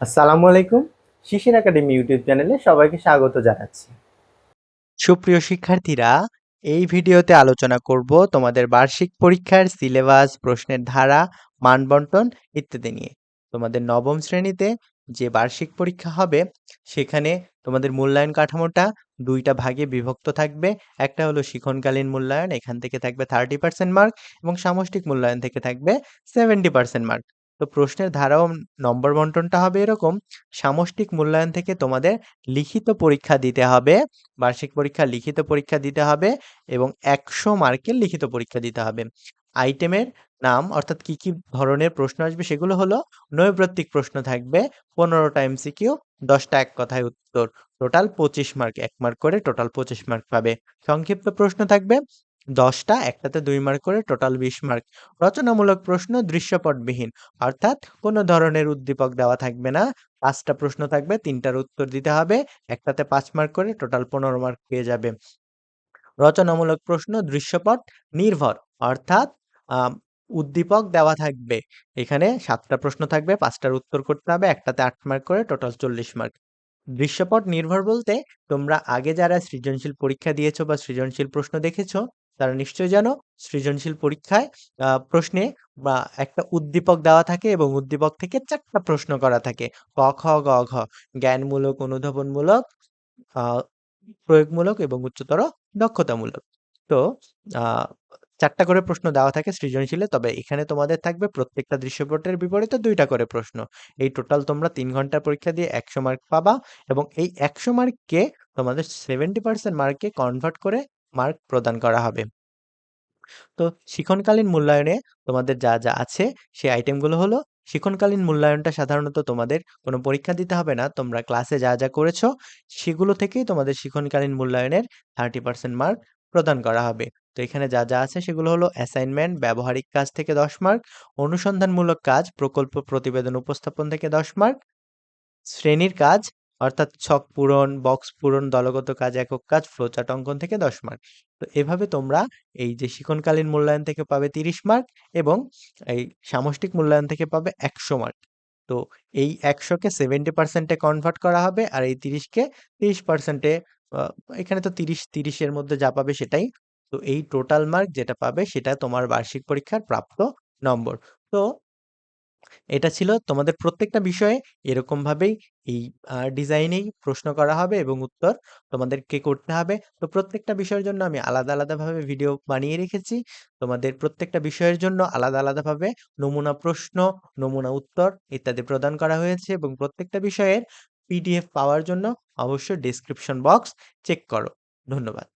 আসসালামু আলাইকুম, শিশির academy YouTube চ্যানেলে সবাইকে স্বাগত জানাচ্ছি। সুপ্রিয় শিক্ষার্থীরা, এই ভিডিওতে আলোচনা করব তোমাদের বার্ষিক পরীক্ষার সিলেবাস, প্রশ্নের ধারা, মানবন্টন ইত্যাদি নিয়ে। তোমাদের নবম শ্রেণীতে যে বার্ষিক পরীক্ষা হবে, সেখানে তোমাদের মূল্যায়ন কাঠামোটা দুইটা ভাগে বিভক্ত থাকবে। একটা হলো শিক্ষণকালীন মূল্যায়ন, এখান থেকে থাকবে থার্টি পার্সেন্ট মার্ক এবং সামষ্টিক মূল্যায়ন থেকে থাকবে সেভেন্টি পার্সেন্ট মার্ক তো প্রশ্নের ধারা ও নম্বর বন্টনটা হবে এরকম, সামষ্টিক মূল্যায়ন থেকে তোমাদের লিখিত পরীক্ষা দিতে হবে, বার্ষিক পরীক্ষা, লিখিত পরীক্ষা দিতে হবে এবং একশো মার্কের লিখিত পরীক্ষা দিতে হবে। আইটেমের নাম, অর্থাৎ কি কি ধরনের প্রশ্ন আসবে সেগুলো হলো নৈর্ব্যক্তিক প্রশ্ন থাকবে পনেরোটা এমসিকিউ, দশটা এক কথায় উত্তর, টোটাল পঁচিশ মার্ক, এক মার্ক করে টোটাল পঁচিশ মার্ক পাবে। সংক্ষিপ্ত প্রশ্ন থাকবে দশটা, একটাতে দুই মার্ক করে টোটাল বিশ মার্ক রচনামূলক প্রশ্ন দৃশ্যপটবিহীন, অর্থাৎ কোনো ধরনের উদ্দীপক দেওয়া থাকবে না। পাঁচটা প্রশ্ন থাকবে, তিনটার উত্তর দিতে হবে, একটাতে পাঁচ মার্ক করে টোটাল পনেরো মার্ক পেয়ে যাবে। রচনামূলক প্রশ্ন দৃশ্যপট নির্ভর, অর্থাৎ উদ্দীপক দেওয়া থাকবে। এখানে সাতটা প্রশ্ন থাকবে, পাঁচটার উত্তর করতে হবে, একটাতে আট মার্ক করে টোটাল চল্লিশ মার্ক দৃশ্যপট নির্ভর বলতে তোমরা আগে যারা সৃজনশীল পরীক্ষা দিয়েছ বা সৃজনশীল প্রশ্ন দেখেছ তারা নিশ্চয়ই জানো সৃজনশীল পরীক্ষায় প্রশ্নে বা একটা উদ্দীপক দেওয়া থাকে এবং উদ্দীপক থেকে চারটা প্রশ্ন করা থাকে। ক, খ, গ, ঘ। জ্ঞানমূলক, অনুধাবনমূলক প্রয়োগমূলক এবং উচ্চতর দক্ষতামূলক। তো চারটা করে প্রশ্ন দেওয়া থাকে সৃজনশীলে, তবে এখানে তোমাদের থাকবে প্রত্যেকটা দৃশ্যপটের বিপরীতে দুইটা করে প্রশ্ন। এই টোটাল তোমরা তিন ঘণ্টার পরীক্ষা দিয়ে একশো মার্ক পাবা এবং এই একশো মার্ককে তোমাদের সেভেন্টি পার্সেন্ট মার্কে কনভার্ট করে মার্ক প্রদান করা হবে। তো শিক্ষণকালীন মূল্যায়নে তোমাদের যা যা আছে সেই আইটেমগুলো হলো শিক্ষণকালীন মূল্যায়নটা সাধারণত তোমাদের কোনো পরীক্ষা দিতে হবে না, তোমরা ক্লাসে যা যা করেছ সেগুলো থেকেই তোমাদের শিক্ষণকালীন মূল্যায়নের থার্টি পার্সেন্ট মার্ক প্রদান করা হবে। তো এখানে যা যা আছে সেগুলো হলো অ্যাসাইনমেন্ট, ব্যবহারিক কাজ থেকে দশ মার্ক, অনুসন্ধানমূলক কাজ, প্রকল্প প্রতিবেদন উপস্থাপন থেকে দশ মার্ক, শ্রেণির কাজ অর্থাৎ ছক পূরণ বক্স পূরণ, দলগত কাজ, একক কাজ ফ্লোচার্ট অঙ্কন থেকে দশ মার্ক তো এভাবে তোমরা এই যে শিক্ষণকালীন মূল্যায়ন থেকে পাবে তিরিশ মার্ক এবং এই সামষ্টিক মূল্যায়ন থেকে পাবে একশো মার্ক তো এই একশোকে সেভেন্টি পার্সেন্টে কনভার্ট করা হবে আর এই তিরিশকে তিরিশ পার্সেন্টে এখানে তো তিরিশ তিরিশের মধ্যে যা পাবে সেটাই। তো এই টোটাল মার্ক যেটা পাবে সেটা তোমার বার্ষিক পরীক্ষার প্রাপ্ত নম্বর তো এটা ছিল তোমাদের প্রত্যেকটা বিষয়ে এরকম ভাবেই এই ডিজাইনেই প্রশ্ন করা হবে এবং উত্তর তোমাদেরকে করতে হবে। তো প্রত্যেকটা বিষয়ের জন্য আমি আলাদা আলাদাভাবে ভিডিও বানিয়ে রেখেছি। তোমাদের প্রত্যেকটা বিষয়ের জন্য আলাদা আলাদাভাবে নমুনা প্রশ্ন, নমুনা উত্তর ইত্যাদি প্রদান করা হয়েছে এবং প্রত্যেকটা বিষয়ের পিডিএফ পাওয়ার জন্য অবশ্যই ডেসক্রিপশন বক্স চেক করো। ধন্যবাদ।